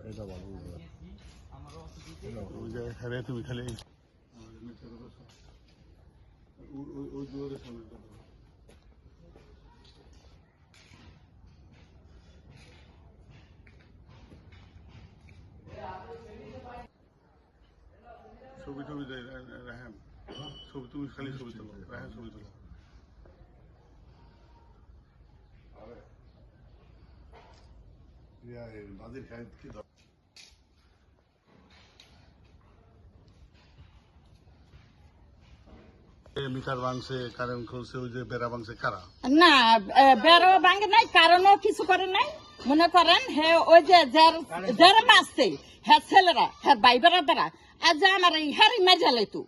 এটা তুমি খালি ছবি দেয়, রা- রা- ছবি তুমি খালি ছবি তোলো রাহান ছবি তোলো। খায় কি মিটার ভাঙছে কারেন্ট খুলছে ওই যে বেড়া ভাঙছে কারা? না এ, ভাঙে নাই কারণও কিছু করে নাই। মনে করেন হে ওই যে যার মারছে ছেলেরা যে আমার এই হ্যারি মেজা লাইতু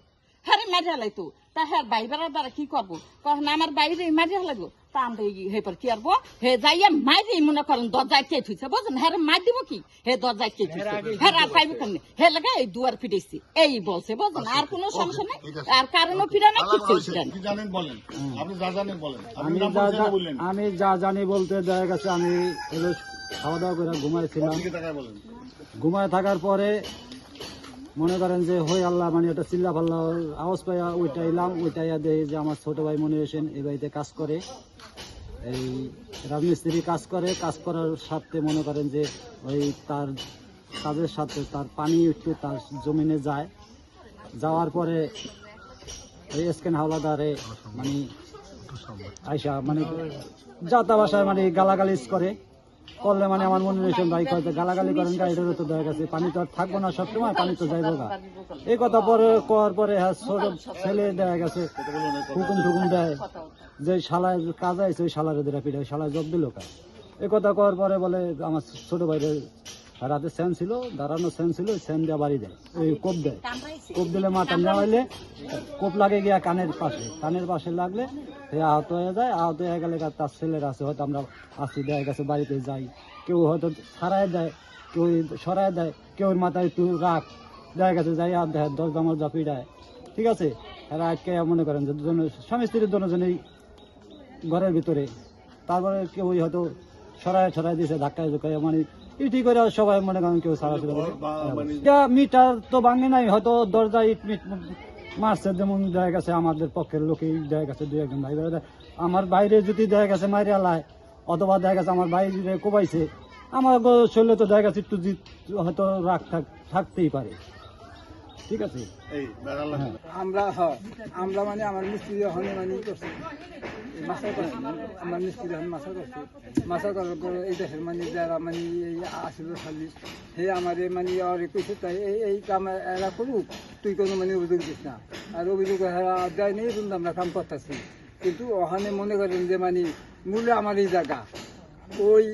মেজা লাইতু তা হ্যাঁ কি করব? কখন আমার বাইরে মেজা লাগবো হে পর কি হে যাইয়া মাইরে মনে করেন দরজায় কে থুইছে হ্যাঁ মার দিব কি? হে দরজায় কে থুইছে? হ্যাঁ আর পাইবে কেন হে লাগা এই দুয়ার এই বলছে আর কোনো সমস্যা নেই। আর কারণও ফিরে না কিছু কি জানেন বলেন? আপনি যা জানেন বলেন। আপনি আমি যা না যা- বললেন। আমি যা জানি বলতে দেখা গেছে আমি খাওয়া দাওয়া করে ঘুমাইছিলাম। ঘুমায় থাকার পরে মনে করেন যে, হই আল্লাহ মানে একটা চিল্লা ফাল্লা আওয়াজ পাইয়া উইটাইলাম উইটাইয়া দেয় যে আমার ছোট ভাই মনে হোসেন এই বাড়িতে কাজ করে। এই রাজমিস্ত্রি কাজ করে, কাজ করার সাথে মনে করেন যে, ওই তার কাজের সাথে তার পানি একটু তার জমিনে যায়। যাওয়ার পরে ওই স্কেন হাওলাদারে মানে আইসা মানে যাতা বাসায় মানে গালাগালিজ করে। করলে মানে আমার মনে হয়েছে, ভাই কয়েছে গালাগালি করেন গাড়িটারও তো দেওয়া গেছে, পানি তো আর থাকব না সবসময় পানি তো যাইবো না এই কথা পরে, কর পরে হ্যাঁ ছোট ছেলে দেওয়া গেছে, হুকুম ঠুকুম দেয়, যে শালায় কাজ আছে ওই শালারে দিরা পিঠে শালায় জব দিল কাজ এই কথা কর পরে বলে, আমার ছোট ভাইরে রাতে স্যান ছিল দাঁড়ানো স্যান ছিল স্যান দেওয়া বাড়ি দেয়। ওই কোপ দেয়। কোপ দিলে মাথা নেওয়াইলে কোপ লাগে গিয়া কানের পাশে। কানের পাশে লাগলে সে আহত হয়ে যায়। আহত হয়ে গেলে তার ছেলের আছে হয়তো আমরা আসি দেখা গেছে বাড়িতে যাই। কেউ হয়তো ছাড়াই দেয় কেউ সরাই দেয় কেউ মাথায় একটু রাখ। দেখা গেছে যাই আর দেয় দশ দামর যা পিড়ায়। ঠিক আছে? এরা আজকে মনে করেন যে দুজন স্বামী স্ত্রীর দুজনেই ঘরের ভিতরে। তারপরে কেউ হয়তো সরাই সরাই দিয়েছে ধাক্কায় ধুকায় মানে ইটি করে সবাই মনে করেন কেউ সারা ছিল মিটার তো ভাঙে নাই হয়তো দরজা ইট মিট মারছে যেমন দেখা গেছে আমাদের পক্ষের লোকেই দেখা গেছে দু একজন ভাই আমার বাইরে যদি দেখা গেছে মাইরে আলায় অথবা দেখা গেছে আমার বাইরে যদি কোবাইছে আমার শরীরে তো দেখা গেছে একটু হয়তো রাগ থাক থাকতেই পারে। ঠিক আছে? হ্যাঁ। আমরা হয় আমরা মানে আমার মিস্ত্রি হনে মানে করছি। মাছা করছি। আমার মিস্ত্রি হন মাছা করছি। মাছা করার পরে এই দেশের মানে যারা মানে এই আসিল সালি সে আমার মানে আর কইছে তাই এই এই কাম এরা করুক তুই কোনো মানে অভিযোগ দিস না। আর অভিযোগ দেয় নেই কিন্তু আমরা কাম করতেছি। কিন্তু ওখানে মনে করেন যে মানে মূল্য আমার এই জায়গা। ওই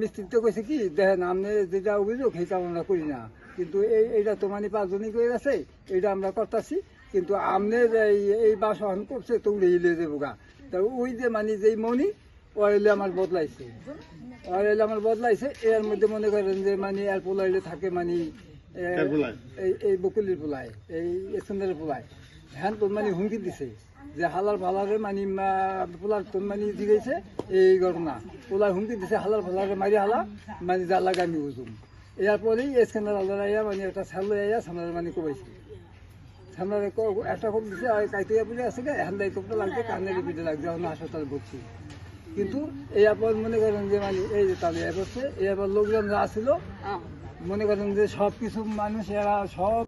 মিস্ত্রি তো কইছে কি দেখেন আপনি যেটা অভিযোগ সেটা আমরা করি না। কিন্তু এই এইটা তো মানে পাঁচজনই করে আছে এইটা আমরা করতেছি কিন্তু আমনের এই এই বাসন করছে তো উড়ে ইলে দেবো গা। তা ওই যে মানে যেই মনি ওইলে আমার বদলাইছে। ওইলে আমার বদলাইছে এর মধ্যে মনে করেন যে মানে আর পোলাইলে থাকে মানে এই এই বকুলির পোলায় এই এসেন্দারের পোলায়। হ্যান তো মানে হুমকি দিছে যে হালার ফালারে মানে পোলার তো মানে দিয়েছে এই ঘটনা। পোলার হুমকি দিছে হালার ফালারে মারি হালা মানে আমি বুঝুম। এরপরেই স্ক্যানার আলাদা আইয়া মানে একটা ছাড়লো আইয়া সামনের মানে কমাইছে সামনের একটা কম দিছে আর কাইতে বলে আছে গে হ্যান্ডা কোপটা লাগছে কানে পিঠে লাগছে এখন হাসপাতাল ভর্তি। কিন্তু এরপর মনে করেন যে মানে এই যে তাহলে এরপর এরপর লোকজন যা ছিল মনে করেন যে সব কিছু মানুষ এরা সব